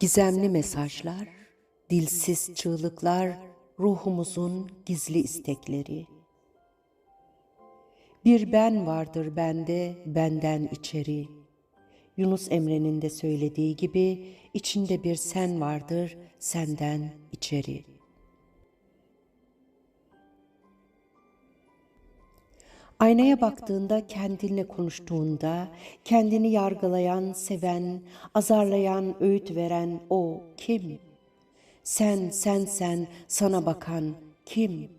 Gizemli mesajlar, dilsiz çığlıklar, ruhumuzun gizli istekleri. Bir ben vardır bende, benden içeri. Yunus Emre'nin de söylediği gibi içinde bir sen vardır, senden içeri. Aynaya baktığında, kendinle konuştuğunda, kendini yargılayan, seven, azarlayan, öğüt veren o kim? Sen, sen, sen, sana bakan kim?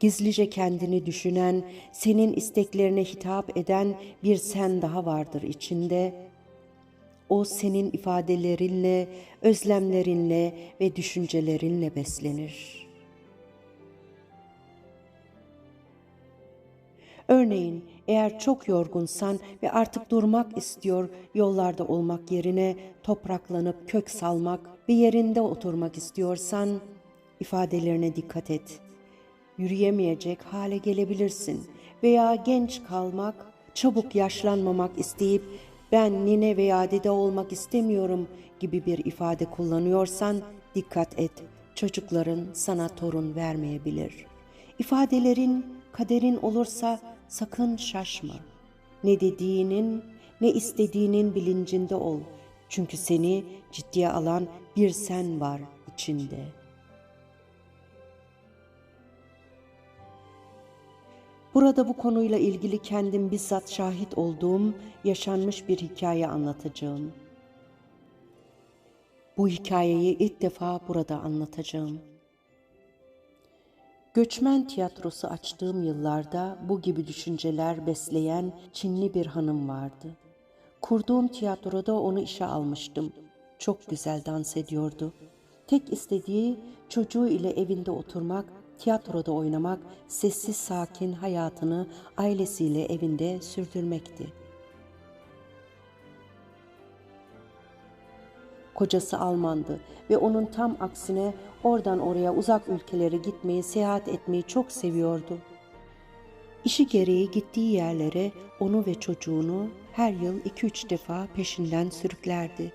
Gizlice kendini düşünen, senin isteklerine hitap eden bir sen daha vardır içinde o senin ifadelerinle, özlemlerinle ve düşüncelerinle beslenir. Örneğin eğer çok yorgunsan ve artık durmak istiyor, yollarda olmak yerine topraklanıp kök salmak ve yerinde oturmak istiyorsan ifadelerine dikkat et. Yürüyemeyecek hale gelebilirsin veya genç kalmak, çabuk yaşlanmamak isteyip ben nine veya dede olmak istemiyorum gibi bir ifade kullanıyorsan dikkat et. Çocukların sana torun vermeyebilir. İfadelerin kaderin olursa sakın şaşma. Ne dediğinin ne istediğinin bilincinde ol. Çünkü seni ciddiye alan bir sen var içinde.'' Burada bu konuyla ilgili kendim bizzat şahit olduğum yaşanmış bir hikaye anlatacağım. Bu hikayeyi ilk defa burada anlatacağım. Göçmen tiyatrosu açtığım yıllarda bu gibi düşünceler besleyen Çinli bir hanım vardı. Kurduğum tiyatroda onu işe almıştım. Çok güzel dans ediyordu. Tek istediği çocuğu ile evinde oturmak tiyatroda oynamak, sessiz sakin hayatını ailesiyle evinde sürdürmekti. Kocası Almandı ve onun tam aksine oradan oraya uzak ülkelere gitmeyi, seyahat etmeyi çok seviyordu. İşi gereği gittiği yerlere onu ve çocuğunu her yıl iki üç defa peşinden sürüklerdi.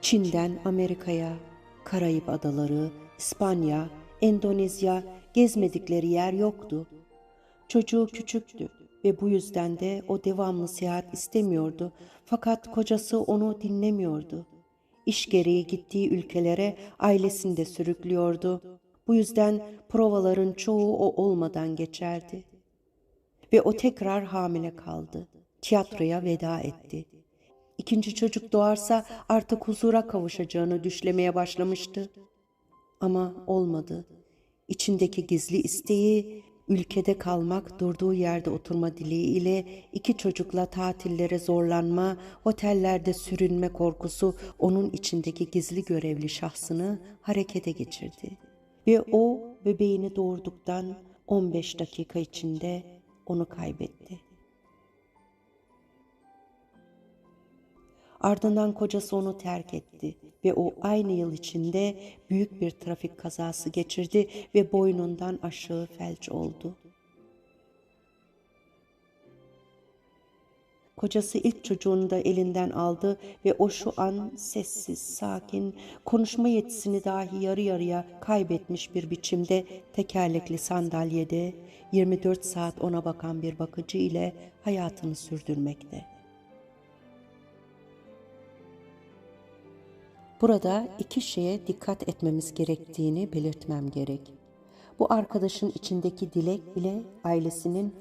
Çin'den Amerika'ya, Karayip Adaları, İspanya, Endonezya gezmedikleri yer yoktu. Çocuğu küçüktü ve bu yüzden de o devamlı seyahat istemiyordu. Fakat kocası onu dinlemiyordu. İş gereği gittiği ülkelere ailesini de sürüklüyordu. Bu yüzden provaların çoğu o olmadan geçerdi. Ve o tekrar hamile kaldı. Tiyatroya veda etti. İkinci çocuk doğarsa artık huzura kavuşacağını düşlemeye başlamıştı. Ama olmadı. İçindeki gizli isteği ülkede kalmak, durduğu yerde oturma dileğiyle iki çocukla tatillere zorlanma, otellerde sürünme korkusu onun içindeki gizli görevli şahsını harekete geçirdi. Ve o bebeğini doğurduktan 15 dakika içinde onu kaybetti. Ardından kocası onu terk etti ve o aynı yıl içinde büyük bir trafik kazası geçirdi ve boynundan aşağı felç oldu. Kocası ilk çocuğunu da elinden aldı ve o şu an sessiz, sakin, konuşma yetisini dahi yarı yarıya kaybetmiş bir biçimde tekerlekli sandalyede 24 saat ona bakan bir bakıcı ile hayatını sürdürmekte. Burada iki şeye dikkat etmemiz gerektiğini belirtmem gerek. Bu arkadaşın içindeki dilek ile ailesinin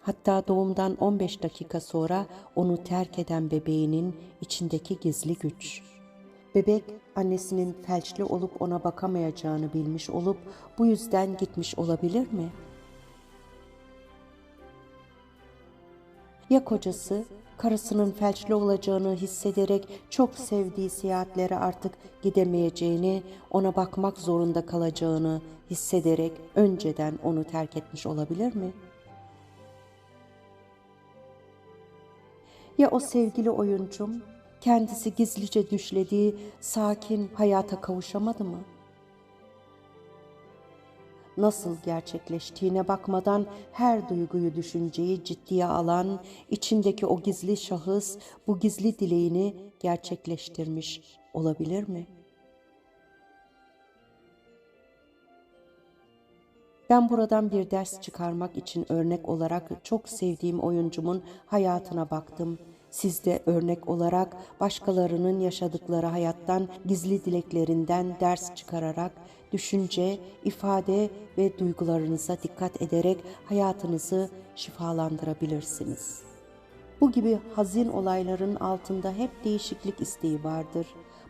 hatta doğumdan 15 dakika sonra onu terk eden bebeğinin içindeki gizli güç. Bebek annesinin felçli olup ona bakamayacağını bilmiş olup bu yüzden gitmiş olabilir mi? Ya kocası karısının felçli olacağını hissederek çok sevdiği seyahatlere artık gidemeyeceğini, ona bakmak zorunda kalacağını hissederek önceden onu terk etmiş olabilir mi? Ya o sevgili oyuncum kendisi gizlice düşlediği sakin hayata kavuşamadı mı? Nasıl gerçekleştiğine bakmadan her duyguyu, düşünceyi ciddiye alan içindeki o gizli şahıs bu gizli dileğini gerçekleştirmiş olabilir mi? Ben buradan bir ders çıkarmak için örnek olarak çok sevdiğim oyuncumun hayatına baktım. Siz de örnek olarak başkalarının yaşadıkları hayattan gizli dileklerinden ders çıkararak düşünce, ifade ve duygularınıza dikkat ederek hayatınızı şifalandırabilirsiniz. Bu gibi hazin olayların altında hep değişiklik isteği vardır.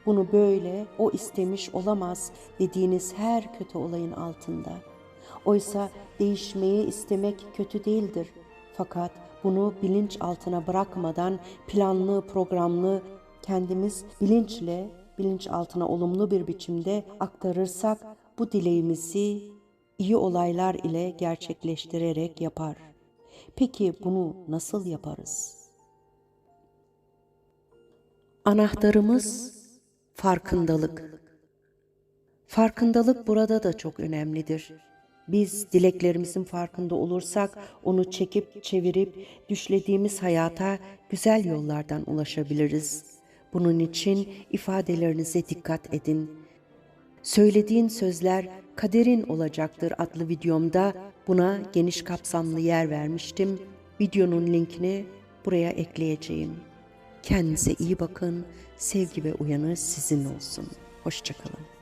Bunu böyle, o istemiş olamaz dediğiniz her kötü olayın altında. Oysa değişmeyi istemek kötü değildir. Fakat bunu bilinç altına bırakmadan planlı, programlı kendimiz bilinçle bilinç altına olumlu bir biçimde aktarırsak bu dileğimizi iyi olaylar ile gerçekleştirerek yapar. Peki bunu nasıl yaparız? Anahtarımız farkındalık. Farkındalık burada da çok önemlidir. Biz dileklerimizin farkında olursak onu çekip çevirip düşlediğimiz hayata güzel yollardan ulaşabiliriz. Bunun için ifadelerinize dikkat edin. Söylediğin sözler kaderin olacaktır adlı videomda buna geniş kapsamlı yer vermiştim. Videonun linkini buraya ekleyeceğim. Kendinize iyi bakın. Sevgi ve uyanış sizin olsun. Hoşçakalın.